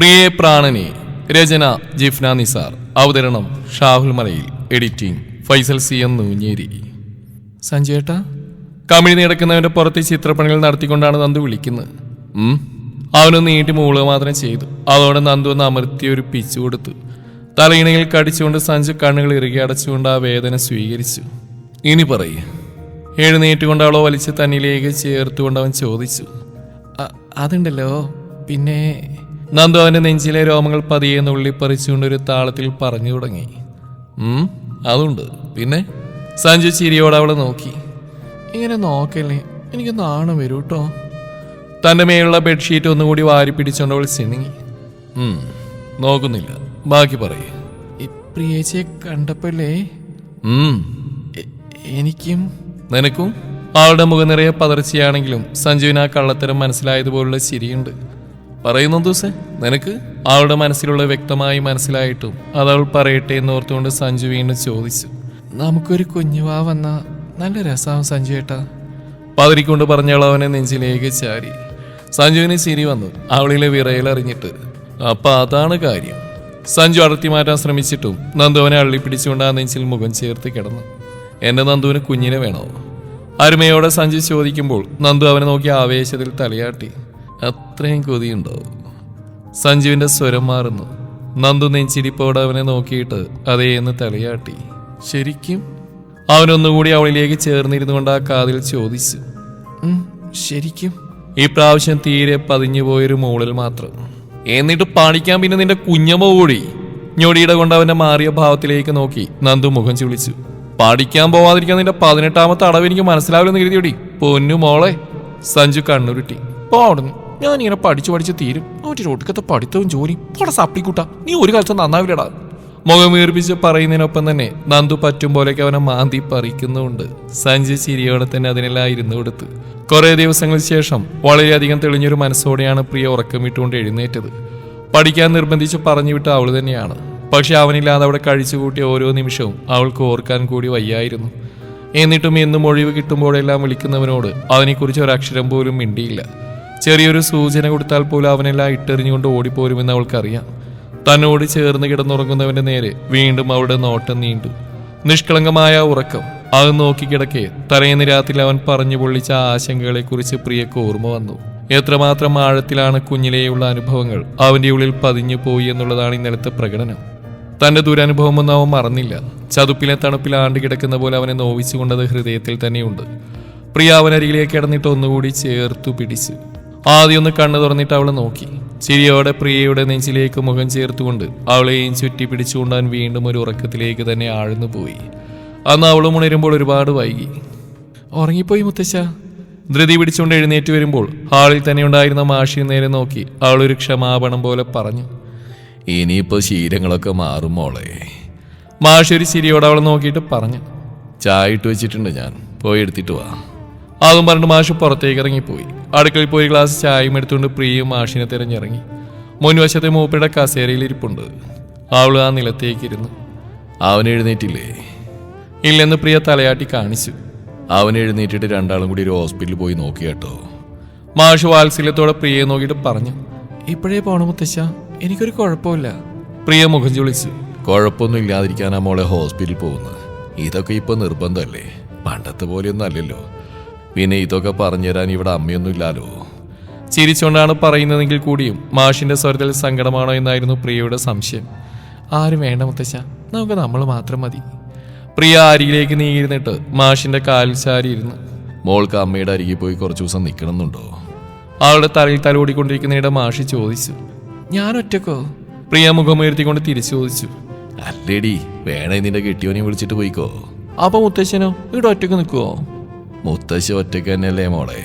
പ്രിയേ പ്രാണനെ രചന ജിഫ്ന നിസാർ. അവതരണം Shahul Malayil. Editing Faisal C M Noonjeri. സഞ്ജയേട്ട കമിഴി നടക്കുന്നവന്റെ പുറത്ത് ചിത്രപ്പണികൾ നടത്തിക്കൊണ്ടാണ് നന്ദു വിളിക്കുന്നത്. ഉം. അവനൊന്ന് നീട്ടി മൂളുക മാത്രം ചെയ്തു. അതോടെ നന്ദു ഒന്ന് അമർത്തി ഒരു പിച്ചു കൊടുത്തു. തലയിണയിൽ കടിച്ചുകൊണ്ട് സഞ്ജു കണ്ണുകൾ ഇറുകി അടച്ചുകൊണ്ട് ആ വേദന സ്വീകരിച്ചു. ഇനി പറയേ എഴുന്നേറ്റുകൊണ്ട് അവളോ വലിച്ച് തന്നിലേക്ക് ചേർത്തുകൊണ്ട് അവൻ ചോദിച്ചു. "അ- അതുണ്ടല്ലോ പിന്നെ നന്ദു അവന്റെ നെഞ്ചിലെ രോമങ്ങൾ പതിയെ നുള്ളിപ്പറിച്ചുകൊണ്ട് ഒരു താളത്തിൽ പറഞ്ഞു തുടങ്ങി. ഉം, അതുണ്ട്. പിന്നെ? സഞ്ജു ചിരിയോടെ അവളെ നോക്കി. ഇങ്ങനെ നോക്കല്ലേ? എനിക്ക് നാണം വരൂ കേട്ടോ തന്റെ മേലുള്ള ബെഡ്ഷീറ്റ് ഒന്നുകൂടി വാരി പിടിച്ചുകൊണ്ട് അവൾ സിനിങ്ങി ഉം, നോക്കുന്നില്ല. ബാക്കി പറയേ. പ്രിയേച്ചിയെ കണ്ടപ്പോഴേ എനിക്കും. നിനക്കും? ആളുടെ മുഖം നിറയെ പതർച്ചയാണെങ്കിലും സഞ്ജുവിന് ആ കള്ളത്തരം മനസ്സിലായതുപോലുള്ള ചിരിയുണ്ട്. പറയുന്നു ദിവസേ നിനക്ക്? അവളുടെ മനസ്സിലുള്ള വ്യക്തമായി മനസ്സിലായിട്ടും അതവൾ പറയട്ടെ എന്ന് ഓർത്തുകൊണ്ട് സഞ്ജു വീണ്ടും ചോദിച്ചു. നമുക്കൊരു കുഞ്ഞുവാ വന്ന നല്ല രസമാവും സഞ്ജു ഏട്ടാ. പറഞ്ഞ പറഞ്ഞവൾ അവനെ നെഞ്ചിലേക്ക് ചാരി. സഞ്ജുവിന് ചിരി വന്നു. അവളിലെ വിറയിലറിഞ്ഞിട്ട് അപ്പൊ അതാണ് കാര്യം. സഞ്ജു അടർത്തി മാറ്റാൻ ശ്രമിച്ചിട്ടും നന്ദുവനെ അള്ളിപ്പിടിച്ചുകൊണ്ട് ആ നെഞ്ചിൽ മുഖം ചേർത്ത് കിടന്നു. എന്റെ നന്ദുവിന് കുഞ്ഞിനെ വേണോ? അരുമയോടെ സഞ്ജു ചോദിക്കുമ്പോൾ നന്ദു അവനെ നോക്കി ആവേശത്തിൽ തലയാട്ടി. അത്രയും കൊതിയുണ്ടോ സഞ്ജുവിന്റെ സ്വരം മാറുന്നു. നന്ദു നെഞ്ചിരിപ്പോടെ അവനെ നോക്കിയിട്ട് അതേ എന്ന് തലയാട്ടി. ശരിക്കും? അവനൊന്നുകൂടി അവളിലേക്ക് ചേർന്നിരുന്നു കൊണ്ട് ആ കാതിൽ ചോദിച്ചു. ശരിക്കും? ഈ പ്രാവശ്യം തീരെ പതിഞ്ഞു പോയൊരു മോളിൽ മാത്രം. എന്നിട്ട് പാടിക്കാൻ പിന്നെ നിന്റെ കുഞ്ഞമ്മ കൂടി? ഞൊടിയുടെ കൊണ്ട് അവന്റെ മാറിയ ഭാവത്തിലേക്ക് നോക്കി നന്ദു മുഖം ചുളിച്ചു. പാടിക്കാൻ പോവാതിരിക്കാൻ നിന്റെ പതിനെട്ടാമത്തെ അടവ് എനിക്ക് മനസ്സിലാവില്ലെന്ന് കരുതിയോടി? പൊന്നു മോളെ. സഞ്ജു കണ്ണുരുട്ടി. പോടുന്നു. ഞാൻ ഇങ്ങനെ പഠിച്ചു പഠിച്ച് തീരും. അവന്റെ ഒടുക്കത്തെ പഠിത്തവും ജോലിയും. പോടെ സപ്പിക്കൂട്ട. നീ ഒരു കാലത്ത് നന്നാവില്ലടാ. മുഖം വീർപ്പിച്ച് പറയുന്നതിനൊപ്പം തന്നെ നന്ദു പറ്റും പോലെയൊക്കെ അവനെ മാന്തി പറിക്കുന്നുണ്ട് സഞ്ജയ് ചിരിയോടെ തന്നെ അതിനെല്ലാം ഇരുന്നു കൊടുത്ത്. കുറേ ദിവസങ്ങൾക്ക് ശേഷം വളരെയധികം തെളിഞ്ഞൊരു മനസ്സോടെയാണ് പ്രിയ ഉറക്കം ഉറക്കമിട്ടുകൊണ്ട് എഴുന്നേറ്റത്. പഠിക്കാൻ നിർബന്ധിച്ച് പറഞ്ഞു വിട്ട അവൾ തന്നെയാണ്. പക്ഷെ അവനില്ലാതെ അവിടെ കഴിച്ചു കൂട്ടിയ ഓരോ നിമിഷവും അവൾക്ക് ഓർക്കാൻ കൂടി വയ്യായിരുന്നു. എന്നിട്ടും എന്നും ഒഴിവ് കിട്ടുമ്പോഴെല്ലാം വിളിക്കുന്നവനോട് അവനെക്കുറിച്ച് ഒരക്ഷരം പോലും മിണ്ടിയില്ല. ചെറിയൊരു സൂചന കൊടുത്താൽ പോലും അവനെല്ലാം ഇട്ടെറിഞ്ഞുകൊണ്ട് ഓടിപ്പോരുമെന്ന് അവൾക്കറിയാം. തന്നോട് ചേർന്ന് കിടന്നുറങ്ങുന്നവന്റെ നേരെ വീണ്ടും അവളുടെ നോട്ടം നീണ്ടു. നിഷ്കളങ്കമായ ഉറക്കം. അത് നോക്കിക്കിടക്കെ തലേന്ന് രാത്രി അവൻ പറഞ്ഞു പൊള്ളിച്ച ആശങ്കകളെക്കുറിച്ച് പ്രിയക്ക് ഓർമ്മ വന്നു. എത്രമാത്രം ആഴത്തിലാണ് കുഞ്ഞിലെയുള്ള അനുഭവങ്ങൾ അവന്റെ ഉള്ളിൽ പതിഞ്ഞു പോയി എന്നുള്ളതാണ് ഇന്നലത്തെ പ്രകടനം. തന്റെ ദുരനുഭവമൊന്നും അവൻ മറന്നില്ല. ചതുപ്പിലെ തണുപ്പിൽ ആണ്ട് കിടക്കുന്ന പോലെ അവനെ നോവിച്ചുകൊണ്ടത് ഹൃദയത്തിൽ തന്നെയുണ്ട്. പ്രിയ അവനരികിലേക്ക് കിടന്നിട്ട് ഒന്നുകൂടി ചേർത്തു പിടിച്ചു. ആദ്യം ഒന്ന് കണ്ണു തുറന്നിട്ട് അവളെ നോക്കി. ചിരിയോടെ പ്രിയയുടെ നെഞ്ചിലേക്ക് മുഖം ചേർത്തുകൊണ്ട് അവളെയും ചുറ്റി പിടിച്ചുകൊണ്ടാൻ വീണ്ടും ഒരു ഉറക്കത്തിലേക്ക് തന്നെ ആഴ്ന്നു പോയി. അന്ന് അവളും ഉണരുമ്പോൾ ഒരുപാട് വൈകി. ഉറങ്ങിപ്പോയി മുത്തശ്ശ. ധൃതി പിടിച്ചുകൊണ്ട് എഴുന്നേറ്റ് വരുമ്പോൾ ഹാളിൽ തന്നെ ഉണ്ടായിരുന്ന മാഷി നേരെ നോക്കി അവളൊരു ക്ഷമാപണം പോലെ പറഞ്ഞു. ഇനിയിപ്പോ ശീലങ്ങളൊക്കെ മാറും മോളെ. മാഷി ഒരു ചിരിയോടെ അവളെ നോക്കിയിട്ട് പറഞ്ഞു. ചായ ഇട്ട് വെച്ചിട്ടുണ്ട് ഞാൻ. പോയി എടുത്തിട്ട് വാ. അതും പറഞ്ഞിട്ട് മാഷ് പുറത്തേക്ക് ഇറങ്ങിപ്പോയി. അടുക്കളയിൽ പോയി ഗ്ലാസ് ചായയും എടുത്തുകൊണ്ട് പ്രിയും മാഷിനെ തിരഞ്ഞിറങ്ങി. മുൻവശത്തെ മൂപ്പയുടെ കസേരയിൽ ഇരിപ്പുണ്ട്. അവൾ ആ നിലത്തേക്ക് ഇരുന്നു. അവൻ എഴുന്നേറ്റില്ലേ? ഇല്ലെന്ന് പ്രിയ തലയാട്ടി കാണിച്ചു. അവൻ എഴുന്നേറ്റിട്ട് രണ്ടാളും കൂടി ഒരു ഹോസ്പിറ്റലിൽ പോയി നോക്കി കേട്ടോ. മാഷ് വാത്സല്യത്തോടെ പ്രിയയെ നോക്കിയിട്ട് പറഞ്ഞു ഇപ്പോഴേ പോണ മുത്തശ്ശ. എനിക്കൊരു കുഴപ്പമില്ല. പ്രിയ മുഖം ചൊളിച്ചു. കുഴപ്പമൊന്നും ഇല്ലാതിരിക്കാനാ മോളെ ഹോസ്പിറ്റലിൽ പോകുന്നത്. ഇതൊക്കെ ഇപ്പൊ നിർബന്ധമല്ലേ? പണ്ടത്തെ പോലെയൊന്നും അല്ലല്ലോ. പിന്നെ ഇതൊക്കെ പറഞ്ഞുതരാൻ ഇവിടെ അമ്മയൊന്നും ഇല്ലാലോ ചിരിച്ചുകൊണ്ടാണ് പറയുന്നതെങ്കിൽ കൂടിയും മാഷിന്റെ സ്വരത്തിൽ സങ്കടമാണോ എന്നായിരുന്നു പ്രിയയുടെ സംശയം. ആരും വേണ്ട മുത്തശ്ശ നമുക്ക് നമ്മൾ മാത്രം മതി. പ്രിയ അരികിലേക്ക് നീങ്ങിയിരുന്നിട്ട് മാഷിന്റെ കാലിൽ ചാരി ഇരുന്നു മോൾക്ക് അമ്മയുടെ അരികിൽ പോയി കുറച്ചു ദിവസം നിൽക്കണമെന്നുണ്ടോ? അവളുടെ തലയിൽ തലോടിക്കൊണ്ടിരിക്കുന്നതിടെ മാഷി ചോദിച്ചു. ഞാൻ ഒറ്റക്കോ? പ്രിയ മുഖമുയർത്തിക്കൊണ്ട് തിരിച്ചു ചോദിച്ചു. അല്ലേടി വേണേ നിന്റെ കെട്ടിയോനെ വിളിച്ചിട്ട് പോയിക്കോ. അപ്പൊ മുത്തശ്ശനോ? ഇവിടെ ഒറ്റയ്ക്ക് നിൽക്കുവോ? മുത്തശ്ശി ഒറ്റയ്ക്ക് തന്നെയല്ലേ മോളെ?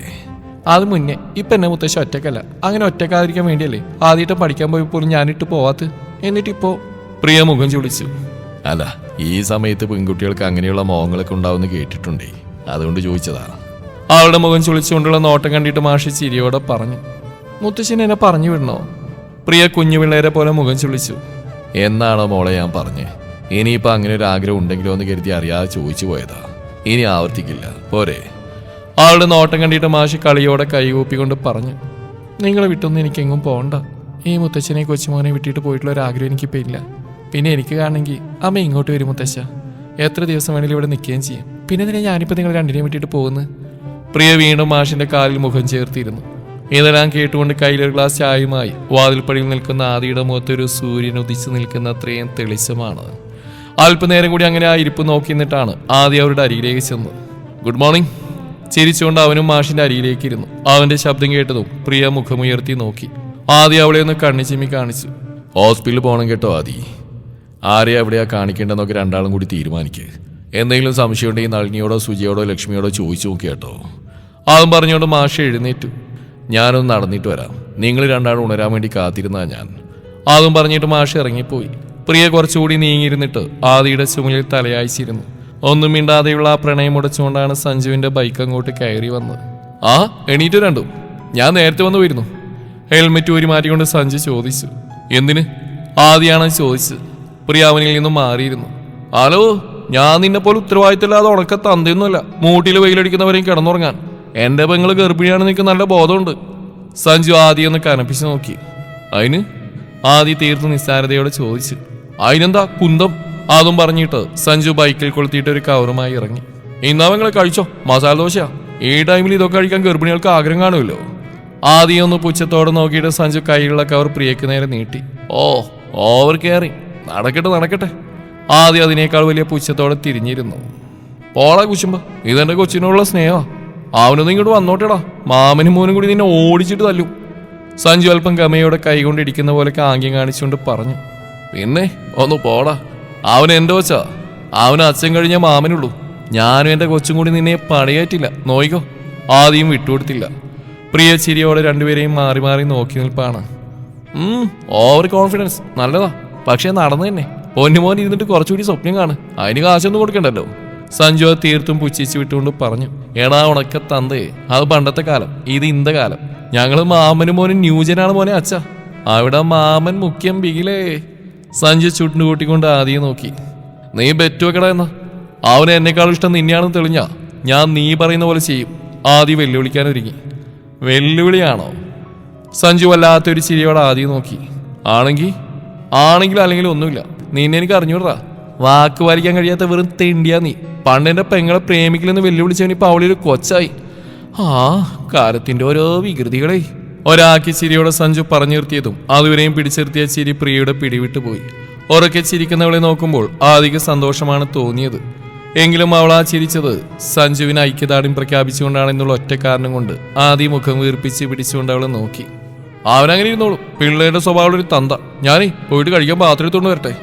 അത് മുന്നേ ഇപ്പൊ എന്നെ മുത്തശ്ശി ഒറ്റക്കല്ല അങ്ങനെ ഒറ്റക്കാതിരിക്കാൻ വേണ്ടിയല്ലേ ആദ്യമായിട്ട് പഠിക്കാൻ പോയി പോലും ഞാനിട്ട് പോവാത്ത് എന്നിട്ടിപ്പോ പ്രിയ മുഖം ചുളിച്ചു. അല്ല ഈ സമയത്ത് പെൺകുട്ടികൾക്ക് അങ്ങനെയുള്ള മോഹങ്ങളൊക്കെ ഉണ്ടാവുമെന്ന് കേട്ടിട്ടുണ്ടേ. അതുകൊണ്ട് ചോദിച്ചതാ. അവളുടെ മുഖം ചുളിച്ചുകൊണ്ടുള്ള നോട്ടം കണ്ടിട്ട് മാഷി ചിരിയോടെ പറഞ്ഞു. മുത്തശ്ശിനെ എന്നെ പറഞ്ഞു വിടണോ? പ്രിയ കുഞ്ഞു പിള്ളേരെ പോലെ മുഖം ചുളിച്ചു. എന്നാണോ മോളെ ഞാൻ പറഞ്ഞേ? ഇനിയിപ്പോൾ അങ്ങനെ ഒരു ആഗ്രഹം ഉണ്ടെങ്കിലോ എന്ന് കരുതി അറിയാതെ ചോദിച്ചു പോയതാ. ഇനി ആവർത്തിക്കില്ല. പോരെ. ആളുടെ നോട്ടം കണ്ടിട്ട് മാഷി കളിയോടെ കൈകൂപ്പിക്കൊണ്ട് പറഞ്ഞു നിങ്ങളെ വിട്ടൊന്നും എനിക്കെങ്ങും പോകണ്ട ഈ മുത്തച്ഛനെ കൊച്ചുമോനെ വിട്ടിട്ട് പോയിട്ടുള്ള ഒരു ആഗ്രഹം എനിക്കിപ്പോൾ ഇല്ല. പിന്നെ എനിക്ക് കാണണമെങ്കിൽ അമ്മ ഇങ്ങോട്ട് വരും മുത്തശ്ശ എത്ര ദിവസം വേണേലും ഇവിടെ നിൽക്കുകയും ചെയ്യും. പിന്നെ എന്തിനാ ഞാനിപ്പോൾ നിങ്ങൾ രണ്ടിനെയും വിട്ടിട്ട് പോകുന്നത് പ്രിയ വീണ്ടും മാഷിന്റെ കാലിൽ മുഖം ചേർത്തിരുന്നു. ഇതെല്ലാം കേട്ടുകൊണ്ട് കയ്യിലൊരു ഗ്ലാസ് ചായയുമായി വാതിൽപ്പടിയിൽ നിൽക്കുന്ന ആദിയുടെ മുഖത്തൊരു സൂര്യൻ ഉദിച്ചു നിൽക്കുന്ന അത്രയും തെളിച്ചമാണ്. അല്പനേരം കൂടി അങ്ങനെ ആ ഇരിപ്പ് നോക്കി നിന്നിട്ടാണ് ആദ്യം അവരുടെ അരികിലേക്ക് ചെന്നത്. ഗുഡ് മോർണിംഗ് ചിരിച്ചുകൊണ്ട് അവനും മാഷിന്റെ അരികിലേക്ക് ഇരുന്നു. അവന്റെ ശബ്ദം കേട്ടതും പ്രിയ മുഖമുയർത്തി നോക്കി. ആദ്യം അവളെ ഒന്ന് കണ്ണിച്ചിമ്മി കാണിച്ചു. ഹോസ്പിറ്റലിൽ പോകണം കേട്ടോ ആദി. ആരെയാ എവിടെയാ കാണിക്കേണ്ടെന്നൊക്കെ രണ്ടാളും കൂടി തീരുമാനിക്കുക എന്തെങ്കിലും സംശയം ഉണ്ടെങ്കിൽ നളിനിയോടോ സുജിയോടോ ലക്ഷ്മിയോടോ ചോദിച്ചു നോക്കി കേട്ടോ. അതും പറഞ്ഞുകൊണ്ട് മാഷ എഴുന്നേറ്റു. ഞാനൊന്ന് നടന്നിട്ട് വരാം. നിങ്ങൾ രണ്ടാളും ഉണരാൻ വേണ്ടി കാത്തിരുന്നാ ഞാൻ. അതും പറഞ്ഞിട്ട് മാഷ് ഇറങ്ങിപ്പോയി. പ്രിയ കുറച്ചുകൂടി നീങ്ങിയിരുന്നിട്ട് ആദിയുടെ ചുമലിൽ തലയായിച്ചിരുന്നു. ഒന്നും മിണ്ടാതെയുള്ള ആ പ്രണയം ഉടച്ചുകൊണ്ടാണ് സഞ്ജുവിന്റെ ബൈക്ക് അങ്ങോട്ട് കയറി വന്നത്. ആ എണീറ്റ് രണ്ടും. ഞാൻ നേരത്തെ വന്നു പോയിരുന്നു. ഹെൽമെറ്റ് ഊരി മാറ്റിക്കൊണ്ട് സഞ്ജു ചോദിച്ചു. എന്തിന്? ആദിയാണ് ചോദിച്ചത്. പ്രിയ അവനിൽ നിന്നും മാറിയിരുന്നു. ഹലോ ഞാൻ നിന്നെ പോലെ ഉത്തരവാദിത്തമില്ലാതെ ഉണക്ക തന്തയൊന്നുമല്ല. മൂട്ടിൽ വെയിലടിക്കുന്നവരെയും കിടന്നുറങ്ങാൻ. എന്റെ പെങ്ങൾ ഗർഭിണിയാണെന്ന് എനിക്ക് നല്ല ബോധമുണ്ട്. സഞ്ജു ആദ്യം ഒന്ന് കനപ്പിച്ചു നോക്കി. അതിന് ആദി തീർത്ത് നിസ്സാരതയോടെ ചോദിച്ചു. അതിനെന്താ കുന്തം? അതും പറഞ്ഞിട്ട് സഞ്ജു ബൈക്കിൽ കൊളുത്തിയിട്ട് ഒരു കവറുമായി ഇറങ്ങി. ഇന്നവങ്ങളെ കഴിച്ചോ? മസാല ദോശയാ? ഈ ടൈമിൽ ഇതൊക്കെ കഴിക്കാൻ ഗർഭിണികൾക്ക് ആഗ്രഹം കാണുമല്ലോ. ആദ്യം ഒന്ന് പുച്ഛത്തോടെ നോക്കിയിട്ട് സഞ്ജു കൈയിലുള്ള കവർ പ്രിയക്ക് നേരെ നീട്ടി. ഓ ഓവർ കെയറി നടക്കട്ടെ നടക്കട്ടെ. ആദ്യം അതിനേക്കാൾ വലിയ പുച്ഛത്തോടെ തിരിഞ്ഞിരുന്നു. പോളാ കുശുമ്പ ഇതെന്റെ കൊച്ചിനോടുള്ള സ്നേഹമാ. അവനൊന്നും ഇങ്ങോട്ട് വന്നോട്ടെടാ. മാമനും മോനും കൂടി നിന്നെ ഓടിച്ചിട്ട് തല്ലു. സഞ്ജു അല്പം ഗമയോടെ കൈകൊണ്ടിരിക്കുന്ന പോലെ ആംഗ്യം കാണിച്ചുകൊണ്ട് പറഞ്ഞു. പിന്നെ ഒന്ന് പോടാ. അവൻ എന്റെ കൊച്ചാ. അവൻ അച്ഛൻ കഴിഞ്ഞ മാമനുള്ളൂ. ഞാനും എന്റെ കൊച്ചും കൂടി നിന്നെ പണിയായിട്ടില്ല നോയിക്കോ. ആദ്യം വിട്ടുകൊടുത്തില്ല. പ്രിയ ചിരിയോടെ രണ്ടുപേരെയും മാറി മാറി നോക്കി നിൽപ്പാണ്. ഓവർ കോൺഫിഡൻസ് നല്ലതാ. പക്ഷേ നടന്നു തന്നെ. പൊന്നുമോൻ ഇരുന്നിട്ട് കുറച്ചുകൂടി സ്വപ്നം കാണ്. അതിന് കാശൊന്നും കൊടുക്കണ്ടല്ലോ. സഞ്ജു തീർത്തും പുച്ഛിച്ച് വിട്ടുകൊണ്ട് പറഞ്ഞു. എടാ ഉണക്ക തന്തേ അത് പണ്ടത്തെ കാലം. ഇത് ഇന്ത കാലം. ഞങ്ങൾ മാമനും മോനും ന്യൂജനാണ് മോനെ അച്ഛ. അവിടെ മാമൻ മുഖ്യം ബിഗിലേ സഞ്ജു ചുട്ടുകൂട്ടിക്കൊണ്ട് ആദ്യം നോക്കി. നീ ബെറ്റ് എന്നാ. അവനെ എന്നെക്കാളും ഇഷ്ടം നിന്നെയാണെന്ന് തെളിഞ്ഞ ഞാൻ നീ പറയുന്ന പോലെ ചെയ്യും. ആദ്യം വെല്ലുവിളിക്കാൻ ഒരുങ്ങി വെല്ലുവിളിയാണോ? സഞ്ജു വല്ലാത്തൊരു ചിരിയോടെ ആദ്യം നോക്കി. ആണെങ്കിൽ ആണെങ്കിലും അല്ലെങ്കിൽ ഒന്നുമില്ല. നിന്നെ എനിക്ക് അറിഞ്ഞൂടാ. വാക്ക് പാലിക്കാൻ കഴിയാത്ത വെറും തെണ്ടിയാ നീ. പണ്ട് എന്റെ പെങ്ങളെ പ്രേമിക്കില്ലെന്ന് വെല്ലുവിളിച്ചവൻ ഇപ്പൊ അവളൊരു കൊച്ചായി. ആ കാലത്തിന്റെ ഓരോ വികൃതികളെ. ഒരാക്കി ചിരിയോടെ സഞ്ജു പറഞ്ഞു നിർത്തിയതും അതുവരെയും പിടിച്ചിർത്തിയ ചിരി പ്രിയയുടെ പിടിവിട്ടു പോയി. ഉറക്കെ ചിരിക്കുന്നവളെ നോക്കുമ്പോൾ ആദിക്ക് സന്തോഷമാണ് തോന്നിയത്. എങ്കിലും അവൾ ആ ചിരിച്ചത് സഞ്ജുവിന് ഐക്യദാർഢ്യം പ്രഖ്യാപിച്ചുകൊണ്ടാണെന്നുള്ള ഒറ്റ കാരണം കൊണ്ട് ആദ്യം മുഖം വീർപ്പിച്ച് പിടിച്ചുകൊണ്ട് അവളെ നോക്കി. അവനങ്ങനെ ഇരുന്നോളൂ. പിള്ളേരുടെ സ്വഭാവം ഒരു തന്ത. ഞാനേ പോയിട്ട് കഴിക്കാൻ പാത്രം എടുത്തോണ്ട് വരട്ടെ.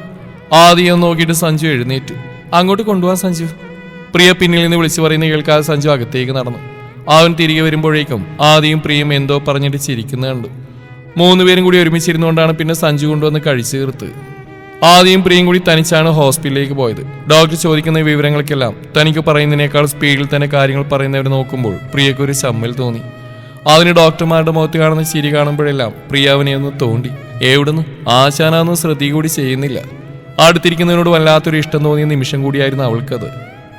ആദ്യം നോക്കിയിട്ട് സഞ്ജു എഴുന്നേറ്റു. അങ്ങോട്ട് കൊണ്ടുപോകാൻ സഞ്ജു. പ്രിയ പിന്നിൽ നിന്ന് വിളിച്ചു പറയുന്ന കേൾക്കാതെ സഞ്ജു അകത്തേക്ക് നടന്നു. അവൻ തിരികെ വരുമ്പോഴേക്കും ആദ്യം പ്രിയം എന്തോ പറഞ്ഞിട്ട് ചിരിക്കുന്നത് കണ്ടു. മൂന്നുപേരും കൂടി ഒരുമിച്ചിരുന്നുകൊണ്ടാണ് പിന്നെ സഞ്ജു കൊണ്ടുവന്ന് കഴിച്ചു തീർത്ത്. ആദ്യം പ്രിയം കൂടി തനിച്ചാണ് ഹോസ്പിറ്റലിലേക്ക് പോയത്. ഡോക്ടർ ചോദിക്കുന്ന വിവരങ്ങൾക്കെല്ലാം തനിക്ക് പറയുന്നതിനേക്കാൾ സ്പീഡിൽ തന്നെ കാര്യങ്ങൾ പറയുന്നവരെ നോക്കുമ്പോൾ പ്രിയക്ക് ഒരു ചമ്മൽ തോന്നി. അതിന് ഡോക്ടർമാരുടെ മുഖത്ത് കാണുന്ന ചിരി കാണുമ്പോഴെല്ലാം പ്രിയ അവനെ ഒന്ന് തോണ്ടി. എവിടുന്ന്? ആശാനാന്നും ശ്രദ്ധ കൂടി ചെയ്യുന്നില്ല. അടുത്തിരിക്കുന്നതിനോട് വല്ലാത്തൊരു ഇഷ്ടം തോന്നിയ നിമിഷം കൂടിയായിരുന്നു അവൾക്കത്.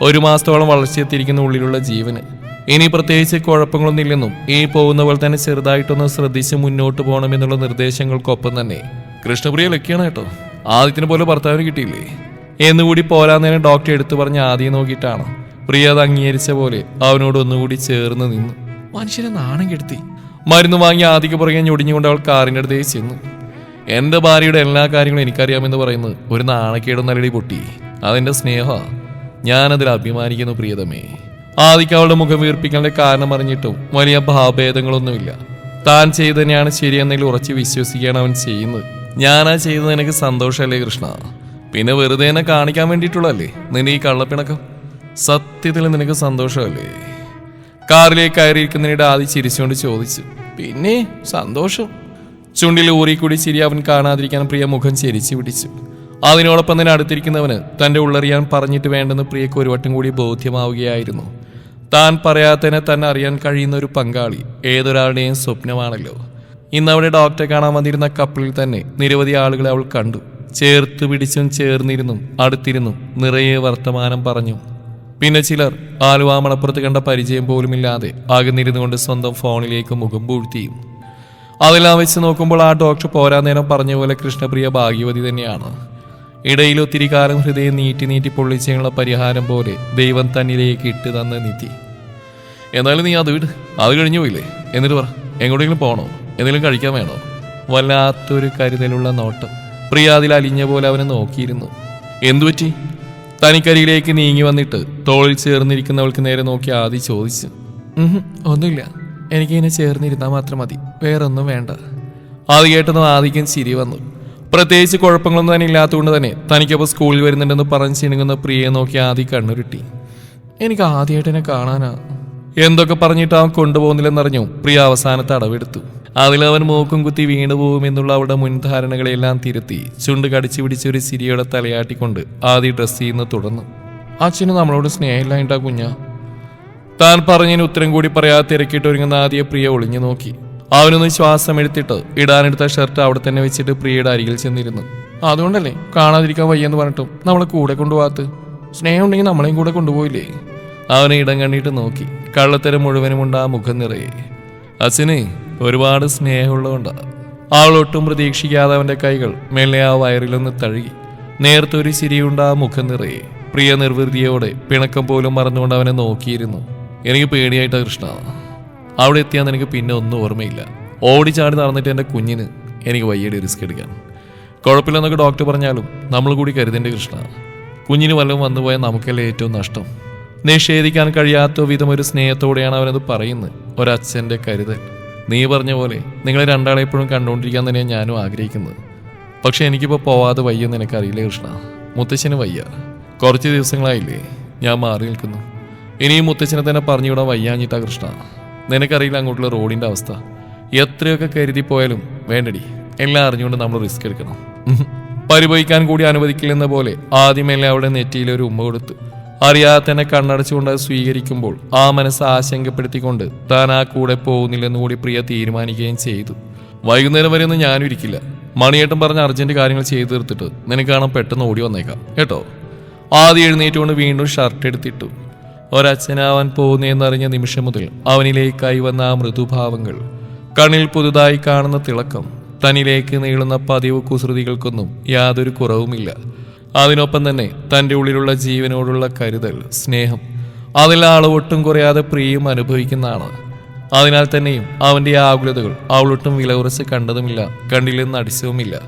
ഒരു മാസത്തോളം വളർച്ചയെത്തിയിരിക്കുന്ന ഉള്ളിലുള്ള ജീവന്. ഇനി പ്രത്യേകിച്ച് കുഴപ്പങ്ങളൊന്നുമില്ലെന്നും ഈ പോകുന്ന പോലെ തന്നെ ചെറുതായിട്ടൊന്ന് ശ്രദ്ധിച്ച് മുന്നോട്ട് പോകണമെന്നുള്ള നിർദ്ദേശങ്ങൾക്കൊപ്പം തന്നെ. കൃഷ്ണപ്രിയ ലക്കിയാണ് കേട്ടോ. ആദ്യത്തിനെ പോലെ ഭർത്താവിന് കിട്ടിയില്ലേ? എന്നുകൂടി പോരാന്നേരം ഡോക്ടർ എടുത്തു പറഞ്ഞ് ആദ്യം നോക്കിയിട്ടാണ്. പ്രിയ അത് അംഗീകരിച്ച പോലെ അവനോട് ഒന്നുകൂടി ചേർന്ന് നിന്നു. മനുഷ്യനെ നാണം കെടുത്തി. മരുന്ന് വാങ്ങി ആദ്യക്ക് പുറകെ ഞൊടിഞ്ഞുകൊണ്ട് അവൾ കാറിന്റെ അടുത്തേക്ക് ചെന്നു. എന്റെ ഭാര്യയുടെ എല്ലാ കാര്യങ്ങളും എനിക്കറിയാമെന്ന് പറയുന്നത് ഒരു നാണക്കേടും നല്ലടി പൊട്ടി. അതെന്റെ സ്നേഹ ഞാനതിൽ അഭിമാനിക്കുന്നു പ്രിയതമേ. ആദിക്ക് അവളുടെ മുഖം വീർപ്പിക്കാനുള്ള കാരണം അറിഞ്ഞിട്ടും വലിയ ഭാവഭേദങ്ങളൊന്നുമില്ല. താൻ ചെയ്തതിനെയാണ് ശരിയെന്നതിൽ ഉറച്ച് വിശ്വസിക്കുകയാണ് അവൻ ചെയ്യുന്നത്. ഞാനാ ചെയ്തത് എനിക്ക് സന്തോഷമല്ലേ കൃഷ്ണ? പിന്നെ വെറുതെ എന്നെ കാണിക്കാൻ വേണ്ടിയിട്ടുള്ളല്ലേ നിന്റെ ഈ കള്ളപ്പിണക്കം? സത്യത്തിൽ നിനക്ക് സന്തോഷമല്ലേ? കാറിലേക്ക് കയറിയിരിക്കുന്നതിനിടെ ആദ്യം ചിരിച്ചുകൊണ്ട് ചോദിച്ചു. പിന്നെ സന്തോഷം. ചുണ്ടിൽ ഊറിക്കൂടി ചിരി അവൻ കാണാതിരിക്കാൻ പ്രിയ മുഖം ചിരിച്ചു പിടിച്ചു. അതിനോടൊപ്പം തന്നെ അടുത്തിരിക്കുന്നവന് തന്റെ ഉള്ളറിയാൻ പറഞ്ഞിട്ട് വേണ്ടെന്ന് പ്രിയക്ക് ഒരു വട്ടം കൂടി ബോധ്യമാവുകയായിരുന്നു. താൻ പറയാത്തതിനെ തന്നെ അറിയാൻ കഴിയുന്ന ഒരു പങ്കാളി ഏതൊരാളുടെയും സ്വപ്നമാണല്ലോ. ഇന്ന് അവിടെ ഡോക്ടറെ കാണാൻ വന്നിരുന്ന കപ്പിളിൽ തന്നെ നിരവധി ആളുകളെ അവൾ കണ്ടു. ചേർത്ത് പിടിച്ചും ചേർന്നിരുന്നും അടുത്തിരുന്നും നിറയെ വർത്തമാനം പറഞ്ഞു. പിന്നെ ചിലർ ആലുവ മണപ്പുറത്ത് കണ്ട പരിചയം പോലുമില്ലാതെ അകന്നിരുന്നു കൊണ്ട് സ്വന്തം ഫോണിലേക്ക് മുഖം പൂഴ്ത്തിയും. അതെല്ലാം വെച്ച് നോക്കുമ്പോൾ ആ ഡോക്ടർ പോരാ നേരം പറഞ്ഞ പോലെ കൃഷ്ണപ്രിയ ഭാഗ്യവതി തന്നെയാണ്. ഇടയിൽ ഒത്തിരി കാലം ഹൃദയം നീട്ടി നീട്ടി പൊള്ളിച്ചുള്ള പരിഹാരം പോലെ ദൈവം തന്നിലേക്ക് ഇട്ട് തന്ന നിധി. എന്നാലും നീ അത് വിട്. അത് കഴിഞ്ഞു പോയില്ലേ? എന്നിട്ട് പറ എങ്ങോട്ടെങ്കിലും പോകണോ എന്തെങ്കിലും കഴിക്കാൻ വേണോ? വല്ലാത്തൊരു കരുതലുള്ള നോട്ടം. പ്രിയ അതിൽ അലിഞ്ഞ പോലെ അവനെ നോക്കിയിരുന്നു. എന്തുപറ്റി തനിക്കരികിലേക്ക് നീങ്ങി വന്നിട്ട് തോളിൽ ചേർന്നിരിക്കുന്നവൾക്ക് നേരെ നോക്കി ആദ്യം ചോദിച്ചു. "ഉഹും, ഒന്നുമില്ല. എനിക്കിങ്ങനെ ചേർന്നിരുന്നാൽ മാത്രം മതി. വേറൊന്നും വേണ്ട. അത് കേട്ടതും ആദിക്കും ചിരി വന്നു. പ്രത്യേകിച്ച് കുഴപ്പങ്ങളൊന്നും തന്നെ ഇല്ലാത്തതുകൊണ്ട് തന്നെ തനിക്കപ്പോൾ സ്കൂളിൽ വരുന്നുണ്ടെന്ന് പറഞ്ഞ് ചിണുങ്ങുന്ന പ്രിയയെ നോക്കി ആദ്യം കണ്ണുരുട്ടി. എനിക്ക് ആദ്യമായിട്ട് എന്നെ കാണാനാ. എന്തൊക്കെ പറഞ്ഞിട്ട് അവൻ കൊണ്ടുപോകുന്നില്ലെന്നറിഞ്ഞു. പ്രിയ അവസാനത്തെ അടവെടുത്തു. അവൻ മൂക്കും കുത്തി വീണു പോകുമെന്നുള്ള അവളുടെ മുൻധാരണകളെല്ലാം തിരുത്തി. ചുണ്ട് കടിച്ചു പിടിച്ച ഒരു സിരിയുടെ തലയാട്ടിക്കൊണ്ട് ആദ്യ ഡ്രസ്സ് ചെയ്യുന്ന തുടർന്നു. അച്ഛന് നമ്മളോട് സ്നേഹമില്ലായിട്ടാ കുഞ്ഞ? താൻ പറഞ്ഞതിന് ഉത്തരം കൂടി പറയാതെ തിരക്കിട്ട് ഒരുങ്ങുന്ന ആദ്യ പ്രിയ ഒളിഞ്ഞു നോക്കി. അവനൊന്ന് ശ്വാസം എടുത്തിട്ട് ഇടാനെടുത്ത ഷർട്ട് അവിടെ തന്നെ വെച്ചിട്ട് പ്രിയയുടെ അരികിൽ ചെന്നിരുന്നു. അതുകൊണ്ടല്ലേ? കാണാതിരിക്കാൻ വയ്യെന്ന് പറഞ്ഞിട്ടും നമ്മളെ കൂടെ കൊണ്ടുപോകാത്ത സ്നേഹം ഉണ്ടെങ്കിൽ നമ്മളെയും കൂടെ കൊണ്ടുപോയില്ലേ? അവനെ ഇടം കണ്ടിട്ട് നോക്കി. കള്ളത്തരം മുഴുവനും ഉണ്ട് ആ മുഖം നിറയെ. അസിന് ഒരുപാട് സ്നേഹമുള്ളതുകൊണ്ടാ അവളൊട്ടും പ്രതീക്ഷിക്കാതെ അവന്റെ കൈകൾ മെല്ലെ ആ വയറിലൊന്ന് തഴുകി. നേർത്തൊരു ചിരിയുണ്ട് ആ മുഖം നിറയെ. പ്രിയ നിർവൃതിയോടെ പിണക്കം പോലും മറന്നുകൊണ്ട് അവനെ നോക്കിയിരുന്നു. എനിക്ക് പേടിയായിട്ടാ കൃഷ്ണ. അവിടെ എത്തിയാൽ എനിക്ക് പിന്നെ ഒന്നും ഓർമ്മയില്ല. ഓടിച്ചാടി നടന്നിട്ട് എന്റെ കുഞ്ഞിന് എനിക്ക് വയ്യടി റിസ്ക് എടുക്കാൻ. കുഴപ്പമില്ലെന്നൊക്കെ ഡോക്ടർ പറഞ്ഞാലും നമ്മൾ കൂടി കരുതേണ്ട കൃഷ്ണ. കുഞ്ഞിന് വല്ലതും വന്നുപോയാൽ നമുക്കല്ലേ ഏറ്റവും നഷ്ടം? നിഷേധിക്കാൻ കഴിയാത്ത വിധം ഒരു സ്നേഹത്തോടെയാണ് അവനത് പറയുന്നത്. ഒരച്ഛന്റെ കരുതൽ നീ പറഞ്ഞ പോലെ നിങ്ങളെ രണ്ടാളെ എപ്പോഴും കണ്ടുകൊണ്ടിരിക്കാൻ തന്നെയാണ് ഞാനും ആഗ്രഹിക്കുന്നത്. പക്ഷേ എനിക്കിപ്പോൾ പോവാതെ വയ്യെന്ന് എനിക്കറിയില്ല കൃഷ്ണ? മുത്തശ്ശന് വയ്യ. കുറച്ച് ദിവസങ്ങളായില്ലേ ഞാൻ മാറി നിൽക്കുന്നു. ഇനിയും മുത്തച്ഛനെ തന്നെ പറഞ്ഞുവിടാൻ വയ്യാഞ്ഞിട്ടാ കൃഷ്ണ. നിനക്കറിയില്ല അങ്ങോട്ടുള്ള റോഡിന്റെ അവസ്ഥ. എത്രയൊക്കെ കരുതി പോയാലും വേണ്ടടി. എല്ലാം അറിഞ്ഞുകൊണ്ട് നമ്മൾ റിസ്ക് എടുക്കണം. പരിഭവിക്കാൻ കൂടി അനുവദിക്കില്ലെന്ന പോലെ ആദ്യമല്ലേ അവിടെ നെറ്റിയിൽ ഒരു ഉമ്മ കൊടുത്തു അറിയാതെ തന്നെ കണ്ണടച്ചുകൊണ്ട് അത് സ്വീകരിക്കുമ്പോൾ ആ മനസ്സ് ആശങ്കപ്പെടുത്തിക്കൊണ്ട് താൻ ആ കൂടെ പോകുന്നില്ലെന്ന് കൂടി പ്രിയ തീരുമാനിക്കുകയും ചെയ്തു. വൈകുന്നേരം വരെ ഒന്നും ഞാനും ഇരിക്കില്ല. മണിയേട്ടൻ പറഞ്ഞ അർജന്റ് കാര്യങ്ങൾ ചെയ്തു തീർത്തിട്ട് നിനക്കാണ് പെട്ടെന്ന് ഓടി വന്നേക്കാം. കേട്ടോ? ആദ്യം എഴുന്നേറ്റുകൊണ്ട് വീണ്ടും ഷർട്ട് എടുത്തിട്ടു. ഒരച്ഛനാവാൻ പോകുന്നതെന്നറിഞ്ഞ നിമിഷം മുതൽ അവനിലേക്കായി വന്ന ആ മൃദുഭാവങ്ങൾ കണ്ണിൽ പുതുതായി കാണുന്ന തിളക്കം തനിലേക്ക് നീളുന്ന പതിവ് കുസൃതികൾക്കൊന്നും യാതൊരു കുറവുമില്ല. അതിനൊപ്പം തന്നെ തന്റെ ഉള്ളിലുള്ള ജീവനോടുള്ള കരുതൽ സ്നേഹം അതിൽ ആൾ ഒട്ടും കുറയാതെ പ്രിയം അനുഭവിക്കുന്നതാണ്. അതിനാൽ തന്നെയും അവന്റെ ആകുലതകൾ അവളൊട്ടും വില കുറച്ച് കണ്ടതുമില്ല കണ്ടില്ലെന്ന് അടിച്ചതുമില്ല.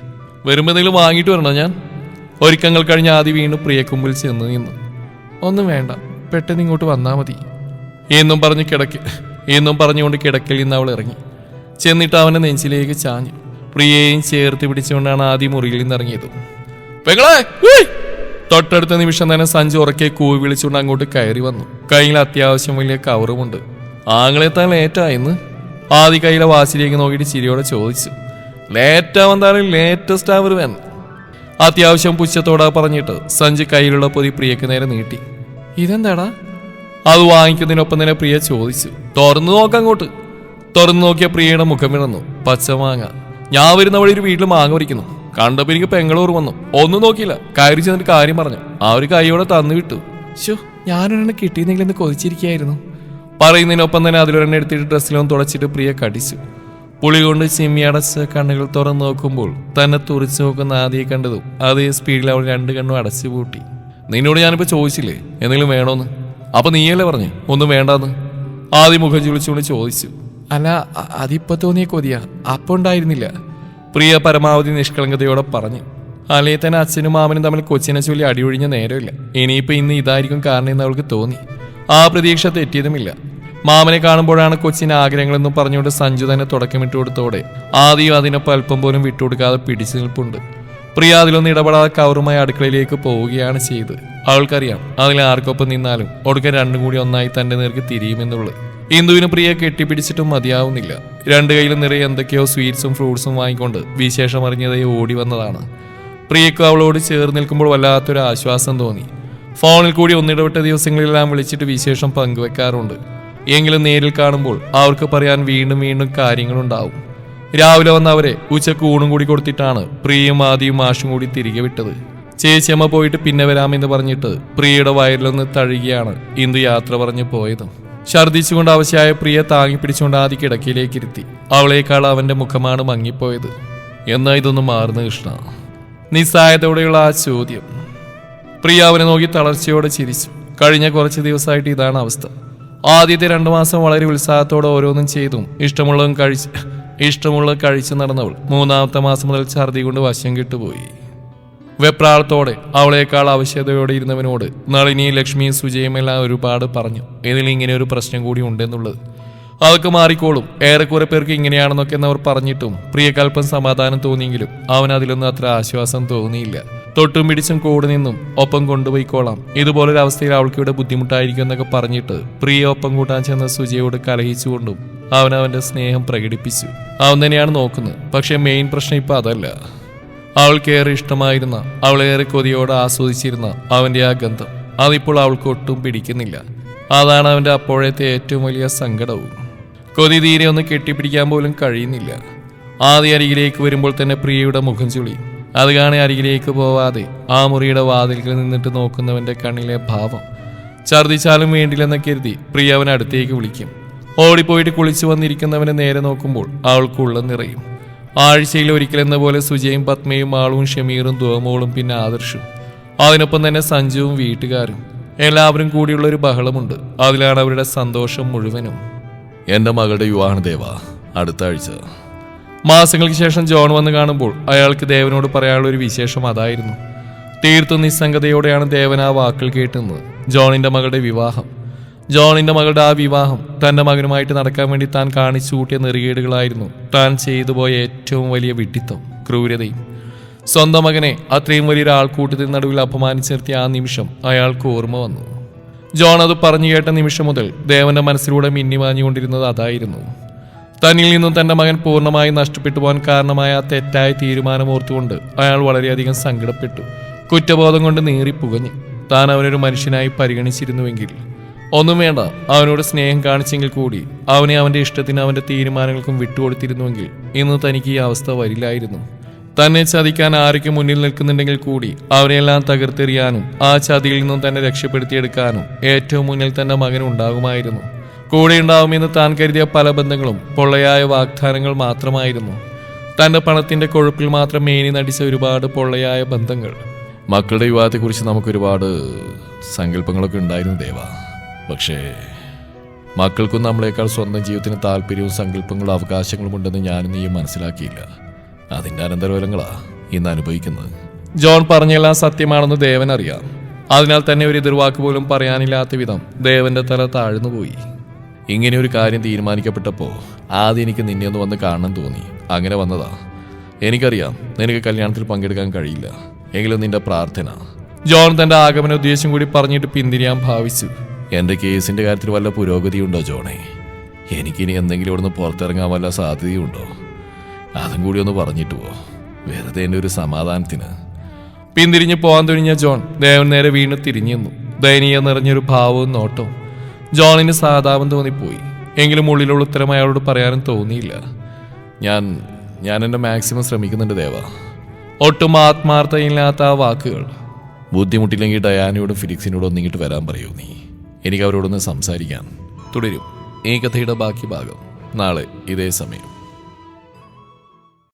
വരുമ്പോഴെങ്കിലും വാങ്ങിയിട്ട് വരണോ ഞാൻ? ഒരുക്കങ്ങൾ കഴിഞ്ഞ് ആദ്യം വീണ്ടും പ്രിയക്കുമ്പിൽ ചെന്ന് നിന്നു. ഒന്നും വേണ്ട പെട്ടെന്ന് ഇങ്ങോട്ട് വന്നാൽ മതി. എന്നും പറഞ്ഞ് കിടക്ക് എന്നും പറഞ്ഞുകൊണ്ട് കിടക്കൽ നിന്ന് അവൾ ഇറങ്ങി. ചെന്നിട്ട് അവന്റെ നെഞ്ചിലേക്ക് ചാഞ്ഞു പ്രിയയെയും ചേർത്ത് പിടിച്ചുകൊണ്ടാണ് ആദ്യം മുറിയിൽ നിന്ന് ഇറങ്ങിയത്. പെങ്ങളെ! തൊട്ടടുത്ത നിമിഷം തന്നെ സഞ്ജു ഉറക്കെ കൂവി വിളിച്ചുകൊണ്ട് അങ്ങോട്ട് കയറി വന്നു. കയ്യിൽ അത്യാവശ്യം വലിയ കവറുമുണ്ട്. ആങ്ങളെ താൻ ലേറ്റായിന്ന് ആദ്യ കയ്യിലെ വാശിലേക്ക് നോക്കിയിട്ട് ചിരിയോടെ ചോദിച്ചു. ലേറ്റാവൻ താഴെ ലേറ്റസ്റ്റ് അവർ വേൻ അത്യാവശ്യം പുച്ഛത്തോടാ പറഞ്ഞിട്ട് സഞ്ജു കയ്യിലുള്ള പൊതി പ്രിയക്ക് നേരെ നീട്ടി. ഇതെന്താടാ? അത് വാങ്ങിക്കുന്നതിനൊപ്പം തന്നെ പ്രിയ ചോദിച്ചു. തുറന്നു നോക്കാം അങ്ങോട്ട്. തുറന്നു നോക്കിയ പ്രിയയുടെ മുഖം വിളന്നു പച്ചമാങ്ങ ഞാൻ വരുന്ന വഴി ഒരു വീട്ടിൽ മാങ്ങ പറിക്കുന്നു. കണ്ടപ്പോ എനിക്ക് പെങ്ങളൂർ വന്നു. ഒന്നും നോക്കിയില്ല. കയറി ചെന്നിട്ട് കാര്യം പറഞ്ഞു. ആ ഒരു കൈയോടെ തന്നു വിട്ടു. ഷോ ഞാനൊരെണ്ണം കിട്ടിയെന്നെങ്കിലും എന്ന് കൊതിച്ചിരിക്കുകയായിരുന്നു. പറയുന്നതിനൊപ്പം തന്നെ അതിലൊരെണ്ണം എടുത്തിട്ട് ഡ്രസ്സിലൊന്നും തുടച്ചിട്ട് പ്രിയ കടിച്ചു. പുളി കൊണ്ട് ചിമ്മിയടച്ച് കണ്ണുകൾ തുറന്നു നോക്കുമ്പോൾ തന്നെ തുറച്ചു നോക്കുന്ന ആദ്യം കണ്ടതും അതേ സ്പീഡിൽ അവൾ രണ്ട് കണ്ണും അടച്ചു പൂട്ടി. നിന്നോട് ഞാനിപ്പോ ചോദിച്ചില്ലേ? എന്തെങ്കിലും വേണോന്ന്? അപ്പൊ നീയല്ലേ പറഞ്ഞു? ഒന്നും വേണ്ടാന്ന്. ആദ്യം മുഖം ചുളിച്ചുകൊണ്ട് ചോദിച്ചു. അല്ല അതിപ്പോ തോന്നിയ കൊതിയാ. അപ്പൊ ഉണ്ടായിരുന്നില്ല. പ്രിയ പരമാവധി നിഷ്കളങ്കതയോടെ പറഞ്ഞു അല്ലേ തന്നെ അച്ഛനും മാമനും തമ്മിൽ കൊച്ചിനെ ചൊല്ലി അടിയൊഴിഞ്ഞ നേരമില്ല. ഇനിയിപ്പോൾ ഇന്ന് ഇതായിരിക്കും കാരണം എന്ന് അവൾക്ക് തോന്നി. ആ പ്രതീക്ഷ തെറ്റിയതുമില്ല. മാമനെ കാണുമ്പോഴാണ് കൊച്ചിന് ആഗ്രഹങ്ങളെന്നും പറഞ്ഞുകൊണ്ട് സഞ്ജു തന്നെ തുടക്കമിട്ട് കൊടുത്തോടെ ആദ്യം അതിനൊപ്പം അല്പം പോലും വിട്ടുകൊടുക്കാതെ പിടിച്ചു നിൽപ്പുണ്ട്. പ്രിയ അതിലൊന്നും ഇടപെടാതെ കവറുമായി അടുക്കളയിലേക്ക് പോവുകയാണ് ചെയ്തത്. അവൾക്കറിയാം അതിൽ ആർക്കൊപ്പം നിന്നാലും ഒടുക്കം രണ്ടും കൂടി ഒന്നായി തന്റെ നേർക്ക് തിരിയുമെന്നുള്ളത്. ഇന്ദുവിന് പ്രിയ കെട്ടിപ്പിടിച്ചിട്ടും മതിയാവുന്നില്ല. രണ്ട് കയ്യിൽ നിറയെ എന്തൊക്കെയോ സ്വീറ്റ്സും ഫ്രൂട്ട്സും വാങ്ങിക്കൊണ്ട് വിശേഷം അറിഞ്ഞതേ ഓടി വന്നതാണ്. പ്രിയക്ക് അവളോട് ചേർന്ന് നിൽക്കുമ്പോൾ വല്ലാത്തൊരു ആശ്വാസം തോന്നി. ഫോണിൽ കൂടി ഒന്നിടവിട്ട ദിവസങ്ങളിലെല്ലാം വിളിച്ചിട്ട് വിശേഷം പങ്കുവെക്കാറുണ്ട്. എങ്കിലും നേരിൽ കാണുമ്പോൾ അവർക്ക് പറയാൻ വീണ്ടും വീണ്ടും കാര്യങ്ങളുണ്ടാവും. രാവിലെ വന്ന അവരെ ഉച്ചയ്ക്ക് ഊണും കൂടി കൊടുത്തിട്ടാണ് പ്രിയയും ആദിയും മാഷും കൂടി തിരികെ വിട്ടത്. ചേച്ചിയമ്മ പോയിട്ട് പിന്നെ വരാമെന്ന് പറഞ്ഞിട്ട് പ്രിയയുടെ വയറിലൊന്ന് തഴുകിയാണ് ഇന്ദു യാത്ര പറഞ്ഞു പോയത്. ഛർദ്ദിച്ചുകൊണ്ട് അവശയായ പ്രിയ താങ്ങിപ്പിടിച്ചുകൊണ്ട് ആദ്യ കിടക്കയിലേക്ക് ഇരുത്തി. അവളേക്കാൾ അവന്റെ മുഖമാണ് മങ്ങിപ്പോയത്. എന്നാ ഇതൊന്നും മാറുന്ന കൃഷ്ണ. നിസ്സായതയോടെയുള്ള ആ ചോദ്യം. പ്രിയ അവനെ നോക്കി തളർച്ചയോടെ ചിരിച്ചു. കഴിഞ്ഞ കുറച്ച് ദിവസമായിട്ട് ഇതാണ് അവസ്ഥ. ആദ്യത്തെ രണ്ടു മാസം വളരെ ഉത്സാഹത്തോടെ ഓരോന്നും ചെയ്തു ഇഷ്ടമുള്ളതും കഴിച്ച് ഇഷ്ടമുള്ളത് കഴിച്ചു നടന്നവൾ. മൂന്നാമത്തെ മാസം മുതൽ ഛർദി കൊണ്ട് വശം കിട്ടുപോയി. വെപ്രാളത്തോടെ അവളേക്കാൾ ആവശ്യതയോടെ ഇരുന്നവനോട് നളിനി ലക്ഷ്മി സുജയും എല്ലാം ഒരുപാട് പറഞ്ഞു. ഇതിൽ ഇങ്ങനെ ഒരു പ്രശ്നം കൂടി ഉണ്ടെന്നുള്ളത്. അതൊക്കെ മാറിക്കോളും. ഏറെക്കുറെ പേർക്ക് ഇങ്ങനെയാണെന്നൊക്കെ എന്നവർ പറഞ്ഞിട്ടും പ്രിയകൽപ്പം സമാധാനം തോന്നിയെങ്കിലും അവൻ അതിലൊന്നും അത്ര ആശ്വാസം തോന്നിയില്ല. തൊട്ടും പിടിച്ചും കൂടെ നിന്നും ഒപ്പം കൊണ്ടുപോയിക്കോളാം. ഇതുപോലൊരു അവസ്ഥയിൽ അവൾക്ക് ഇവിടെ ബുദ്ധിമുട്ടായിരിക്കും എന്നൊക്കെ പറഞ്ഞിട്ട് പ്രിയ ഒപ്പം കൂട്ടാൻ ചെന്ന സുജയോട് കലഹിച്ചുകൊണ്ടും അവൻ അവന്റെ സ്നേഹം പ്രകടിപ്പിച്ചു. അവൻ തന്നെയാണ് നോക്കുന്നത്. പക്ഷെ മെയിൻ പ്രശ്നം ഇപ്പൊ അതല്ല. അവൾക്കേറെ ഇഷ്ടമായിരുന്ന അവളേറെ കൊതിയോടെ ആസ്വദിച്ചിരുന്ന അവന്റെ ആ ഗന്ധം അതിപ്പോൾ അവൾക്ക് ഒട്ടും പിടിക്കുന്നില്ല. അതാണ് അവന്റെ അപ്പോഴത്തെ ഏറ്റവും വലിയ സങ്കടവും. കൊതി തീരെ ഒന്ന് കെട്ടിപ്പിടിക്കാൻ പോലും കഴിയുന്നില്ല. ആദ്യ അരികിലേക്ക് വരുമ്പോൾ തന്നെ പ്രിയയുടെ മുഖം ചുളി. അത് കാണി അരികിലേക്ക് പോവാതെ ആ മുറിയുടെ വാതിലിൽ നിന്നിട്ട് നോക്കുന്നവന്റെ കണ്ണിലെ ഭാവം ഛർദിച്ചാലും വേണ്ടില്ലെന്ന് കരുതി പ്രിയ അവൻ അടുത്തേക്ക് വിളിക്കും. ഓടിപ്പോയിട്ട് കുളിച്ചു വന്നിരിക്കുന്നവനെ നേരെ നോക്കുമ്പോൾ അവൾക്കുള്ള നിറയും. ആഴ്ചയിൽ ഒരിക്കലെന്ന പോലെ സുജയും പത്മയും ആളും ഷമീറും ദുവമോളും പിന്നെ ആദർശും. അതിനൊപ്പം തന്നെ സഞ്ജുവും വീട്ടുകാരും. എല്ലാവരും കൂടിയുള്ള ഒരു ബഹളമുണ്ട്. അതിലാണ് അവരുടെ സന്തോഷം മുഴുവനും. എന്റെ മകളുടെ യുവാണ് ദേവ. അടുത്ത ആഴ്ച. മാസങ്ങൾക്ക് ശേഷം ജോൺ വന്ന് കാണുമ്പോൾ അയാൾക്ക് ദേവനോട് പറയാനുള്ള ഒരു വിശേഷം അതായിരുന്നു. തീർത്തും നിസ്സംഗതയോടെയാണ് ദേവൻ ആ വാക്കുകൾ കേട്ടുന്നത്. ജോണിന്റെ മകളുടെ വിവാഹം. ജോണിന്റെ മകളുടെ ആ വിവാഹം തന്റെ മകനുമായിട്ട് നടക്കാൻ വേണ്ടി താൻ കാണിച്ചു കൂട്ടിയ നെറുകേടുകളായിരുന്നു. താൻ ചെയ്തു പോയ ഏറ്റവും വലിയ വിഡിത്തം ക്രൂരതയും. സ്വന്തം മകനെ അത്രയും വലിയൊരു ആൾക്കൂട്ടത്തിന് നടുവിൽ അപമാനിച്ചു നിർത്തിയ ആ നിമിഷം അയാൾക്ക് ഓർമ്മ വന്നു. ജോൺ അത് പറഞ്ഞു കേട്ട നിമിഷം മുതൽ ദേവന്റെ മനസ്സിലൂടെ മിന്നിമാഞ്ഞുകൊണ്ടിരുന്നത് അതായിരുന്നു. തന്നിൽ നിന്നും തന്റെ മകൻ പൂർണമായി നഷ്ടപ്പെട്ടു പോകാൻ കാരണമായ ആ തെറ്റായ തീരുമാനം ഓർത്തുകൊണ്ട് അയാൾ വളരെയധികം സങ്കടപ്പെട്ടു. കുറ്റബോധം കൊണ്ട് നീറിപ്പുകഞ്ഞു. താൻ അവനൊരു മനുഷ്യനായി പരിഗണിച്ചിരുന്നുവെങ്കിൽ ഒന്നും വേണ്ട. അവനോട് സ്നേഹം കാണിച്ചെങ്കിൽ കൂടി. അവനെ അവന്റെ ഇഷ്ടത്തിന് അവന്റെ തീരുമാനങ്ങൾക്കും വിട്ടുകൊടുത്തിരുന്നുവെങ്കിൽ ഇന്ന് തനിക്ക് ഈ അവസ്ഥ വരില്ലായിരുന്നു. തന്നെ ചതിക്കാൻ ആരൊക്കെ മുന്നിൽ നിൽക്കുന്നുണ്ടെങ്കിൽ കൂടി അവരെല്ലാം തകർത്തെറിയാനും ആ ചതിയിൽ നിന്നും തന്നെ രക്ഷപ്പെടുത്തിയെടുക്കാനും ഏറ്റവും മുന്നിൽ തന്റെ മകൻ ഉണ്ടാകുമായിരുന്നു. കൂടെ ഉണ്ടാവുമെന്ന് താൻ കരുതിയ പല ബന്ധങ്ങളും പൊള്ളയായ വാഗ്ദാനങ്ങൾ മാത്രമായിരുന്നു. തന്റെ പണത്തിന്റെ കൊഴുപ്പിൽ മാത്രം മേനി നടിച്ച ഒരുപാട് പൊള്ളയായ ബന്ധങ്ങൾ. മക്കളുടെ വിവാഹത്തെക്കുറിച്ച് നമുക്കൊരുപാട് സങ്കല്പങ്ങളൊക്കെ ഉണ്ടായിരുന്നു ദേവ. പക്ഷേ മക്കൾക്കും നമ്മളെക്കാൾ സ്വന്തം ജീവിതത്തിന് താല്പര്യവും സങ്കല്പങ്ങളും അവകാശങ്ങളും ഉണ്ടെന്ന് ഞാനും നീയും മനസ്സിലാക്കിയില്ല. അതിന്റെ അനന്തരഫലങ്ങളാ ഇന്ന് അനുഭവിക്കുന്നത്. ജോൺ പറഞ്ഞെല്ലാം സത്യമാണെന്ന് ദേവൻ അറിയാം. അതിനാൽ തന്നെ ഒരു എതിർവാക്ക് പോലും പറയാനില്ലാത്ത വിധം ദേവന്റെ തല താഴ്ന്നുപോയി ഇങ്ങനെ ഒരു കാര്യം തീരുമാനിക്കപ്പെട്ടപ്പോൾ ആദ്യം എനിക്ക് നിന്നെ ഒന്ന് വന്ന് കാണണം തോന്നി. അങ്ങനെ വന്നതാ. എനിക്കറിയാം നിനക്ക് കല്യാണത്തിൽ പങ്കെടുക്കാൻ കഴിയില്ല. എങ്കിലും നിന്റെ പ്രാർത്ഥന. ജോൺ തന്റെ ആഗമന ഉദ്ദേശം കൂടി പറഞ്ഞിട്ട് പിന്തിരിയാൻ ഭാവിച്ചു. എന്റെ കേസിന്റെ കാര്യത്തിൽ വല്ല പുരോഗതിയുണ്ടോ ജോണേ? എനിക്കിനി എന്തെങ്കിലും ഇവിടുന്ന് പുറത്തിറങ്ങാൻ വല്ല സാധ്യതയുണ്ടോ? അതും കൂടി ഒന്ന് പറഞ്ഞിട്ട് പോ. വെറുതെ എന്റെ ഒരു സമാധാനത്തിന്. പിന്തിരിഞ്ഞ് പോകാൻ തുനിഞ്ഞ ജോൺ ദേവൻ നേരെ വീണ് തിരിഞ്ഞു നിന്നു. ദയനീയ നിറഞ്ഞൊരു ഭാവവും നോട്ടവും. ജോണിന് സാധാപം തോന്നിപ്പോയി. എങ്കിലും ഉള്ളിലുള്ള ഉത്തരം അയാളോട് പറയാനും തോന്നിയില്ല. ഞാൻ ഞാൻ എന്റെ മാക്സിമം ശ്രമിക്കുന്നുണ്ട് ദേവ. ഒട്ടും ആത്മാർത്ഥയില്ലാത്ത ആ വാക്കുകൾ. ബുദ്ധിമുട്ടില്ലെങ്കിൽ ഡയാനയോടും ഫിലിക്സിനോടും ഒന്നിങ്ങിട്ട് വരാൻ പറയൂ നീ. എനിക്ക് അവരോടൊന്ന് സംസാരിക്കാൻ. തുടരും. ഈ കഥയുടെ ബാക്കി ഭാഗം നാളെ ഇതേ സമയം.